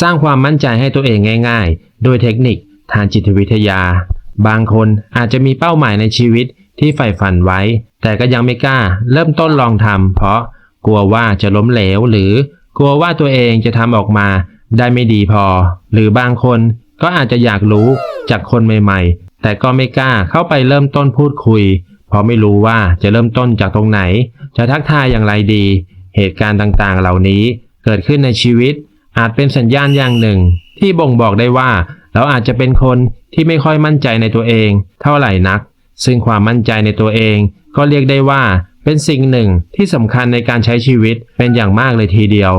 สร้างความมั่นใจให้ตัวเองง่าย ๆ โดยเทคนิคทางจิตวิทยา บางคนอาจจะมีเป้าหมายในชีวิตที่ใฝ่ฝันไว้ แต่ก็ยังไม่กล้า เริ่มต้นลองทำเพราะกลัวว่าจะล้มเหลว หรือกลัวว่าตัวเองจะทำออกมาได้ไม่ดีพอ หรือบางคนก็อาจจะอยากรู้จากคนใหม่ ๆ แต่ก็ไม่กล้าเข้าไปเริ่มต้นพูดคุย เพราะไม่รู้ว่าจะเริ่มต้นจากตรงไหน จะทักทายอย่างไรดี เหตุการณ์ต่างๆ เหล่านี้เกิดขึ้นในชีวิต อาจเป็นสัญญาณอย่างหนึ่ง ที่บ่งบอกได้ว่า เราอาจจะเป็นคนที่ไม่ค่อยมั่นใจในตัวเอง เท่าไหร่นัก ซึ่งความมั่นใจในตัวเอง ก็เรียกได้ว่าเป็นสิ่งหนึ่งที่สำคัญในการใช้ชีวิตเป็นอย่างมากเลยทีเดียว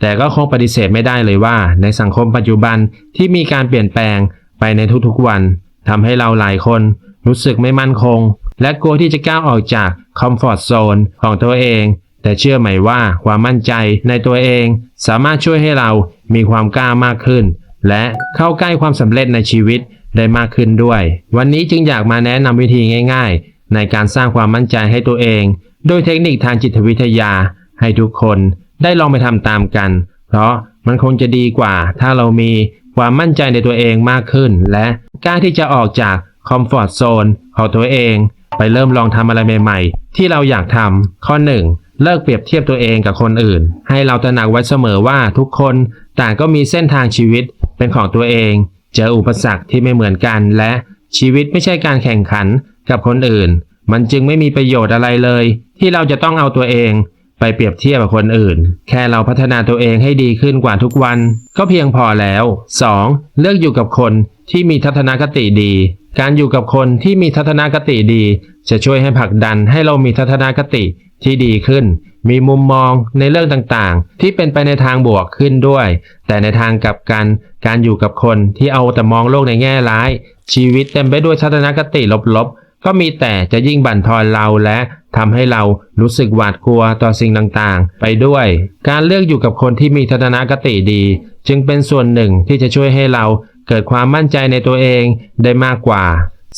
แต่ก็คงปฏิเสธไม่ได้เลยว่า ในสังคมปัจจุบันที่มีการเปลี่ยนแปลงไปในทุกๆวันทำให้เราหลายคน รู้สึกไม่มั่นคง และกลัวที่จะก้าวออกจากคอมฟอร์ทโซนของตัวเอง แต่เชื่อไหมว่าความมั่นใจในตัวเอง สามารถช่วยให้เรามีความกล้ามากขึ้น และเข้าใกล้ความสำเร็จในชีวิตได้มากขึ้นด้วย วันนี้จึงอยากมาแนะนำวิธีง่าย ๆ ในการสร้างความมั่นใจให้ตัวเอง โดยเทคนิคทางจิตวิทยา ให้ทุกคนได้ลองไปทำตามกัน เพราะมันคงจะดีกว่า ถ้าเรามีความมั่นใจในตัวเองมากขึ้น และกล้าที่จะออกจากคอมฟอร์ทโซนของตัวเอง ไปเริ่มลองทำอะไรใหม่ ๆ ที่เราอยากทำข้อ 1 เลิกเปรียบเทียบตัวเองกับคนอื่น ให้เราตระหนักไว้เสมอว่าทุกคนต่างก็มีเส้นทางชีวิตเป็นของตัวเอง เจออุปสรรคที่ไม่เหมือนกัน และชีวิตไม่ใช่การแข่งขันกับคนอื่น มันจึงไม่มีประโยชน์อะไรเลย ที่เราจะต้องเอาตัวเอง ไปเปรียบเทียบกับคนอื่น แค่เราพัฒนาตัวเองให้ดีขึ้นกว่าทุกวัน ก็เพียงพอแล้ว 2. เลือกอยู่กับคนที่มีทัศนคติดี การอยู่กับคนที่มีทัศนคติดี จะช่วยให้ผลักดันให้เรามีทัศนคติ ที่ดีขึ้น มีมุมมองในเรื่องต่างๆ ที่เป็นไปในทางบวกขึ้นด้วย แต่ในทางกลับกันการอยู่กับคนที่เอาแต่มองโลกในแง่ร้าย ชีวิตเต็มไปด้วยทัศนคติลบๆ ก็มีแต่จะยิ่งบั่นทอนเราและทำให้เรารู้สึกหวาดกลัวต่อสิ่งต่างๆ ไปด้วย การเลือกอยู่กับคนที่มีทัศนคติดี จึงเป็นส่วนหนึ่งที่จะช่วยให้เราเกิดความมั่นใจในตัวเองได้มากกว่า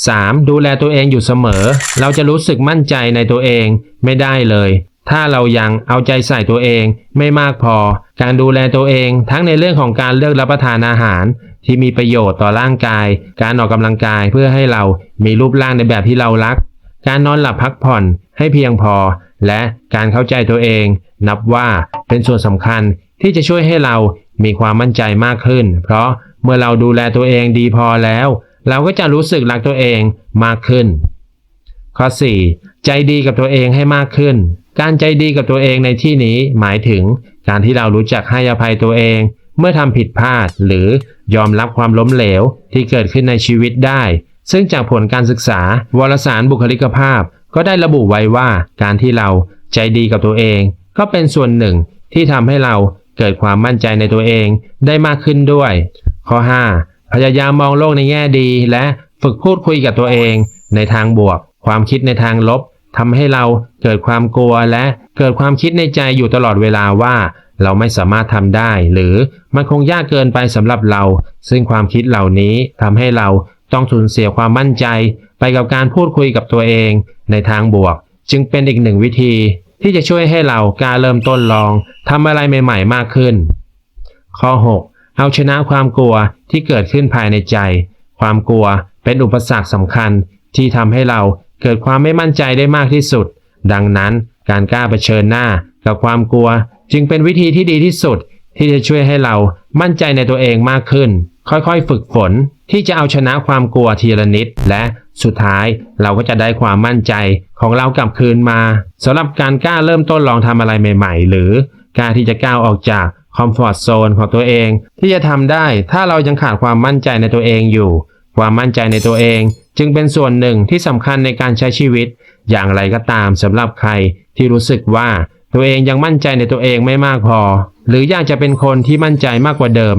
3. ดูแลตัวเองอยู่เสมอ เราจะรู้สึกมั่นใจในตัวเองไม่ได้เลย ถ้าเรายังเอาใจใส่ตัวเองไม่มากพอ การดูแลตัวเองทั้งในเรื่องของการเลือกรับประทานอาหาร ที่มีประโยชน์ต่อร่างกาย การออกกำลังกายเพื่อให้เรามีรูปร่างในแบบที่เรารัก การนอนหลับพักผ่อนให้เพียงพอ และการเข้าใจตัวเอง นับว่าเป็นส่วนสำคัญที่จะช่วยให้เรามีความมั่นใจมากขึ้น เพราะเมื่อเราดูแลตัวเองดีพอแล้ว เราก็จะรู้สึกรักตัวเองมากขึ้น ข้อ 4. ใจดีกับตัวเองให้มากขึ้น การใจดีกับตัวเองในที่นี้หมายถึงการที่เรารู้จักให้อภัยตัวเอง เมื่อทำผิดพลาดหรือยอมรับความล้มเหลวที่เกิดขึ้นในชีวิตได้ ซึ่งจากผลการศึกษาวารสารบุคลิกภาพ ก็ได้ระบุไว้ว่าการที่เราใจดีกับตัวเอง ก็เป็นส่วนหนึ่งที่ทำให้เราเกิดความมั่นใจในตัวเองได้มากขึ้นด้วย ข้อ 5. พยายามมองโลกในแง่ดี และฝึกพูดคุยกับตัวเอง ในทางบวก ความคิดในทางลบทำให้เราเกิดความกลัวและเกิดความคิดในใจอยู่ตลอดเวลาว่า เราไม่สามารถทำได้ หรือมันคงยากเกินไปสำหรับเรา ซึ่งความคิดเหล่านี้ทำให้เราต้องสูญเสียความมั่นใจ ไปกับการพูดคุยกับตัวเอง ในทางบวก จึงเป็นอีกหนึ่งวิธี ที่จะช่วยให้เรากล้าเริ่มต้นลองทำอะไรใหม่ ๆ มากขึ้น ข้อ 6 เอาชนะความกลัวที่เกิดขึ้นภายในใจ ความกลัวเป็นอุปสรรคสำคัญที่ทำให้เราเกิดความไม่มั่นใจได้มากที่สุด ดังนั้นการกล้าเผชิญหน้ากับความกลัว จึงเป็นวิธีที่ดีที่สุด ที่จะช่วยให้เรามั่นใจในตัวเองมากขึ้น ค่อยๆ ฝึกฝนที่จะเอาชนะความกลัวทีละนิด และสุดท้ายเราก็จะได้ความมั่นใจของเรากลับคืนมาสำหรับการกล้าเริ่มต้นลองทำอะไรใหม่ ๆ หรือการที่จะก้าวออกจาก คอมฟอร์ทโซนของตัวเองที่จะทำได้ถ้าเรายังขาดความมั่นใจในตัวเองอยู่ ความมั่นใจในตัวเอง จึงเป็นส่วนหนึ่งที่สำคัญในการใช้ชีวิต อย่างไรก็ตามสำหรับใครที่รู้สึกว่าตัวเองยังมั่นใจในตัวเองไม่มากพอ หรืออยากจะเป็นคนที่มั่นใจมากกว่าเดิม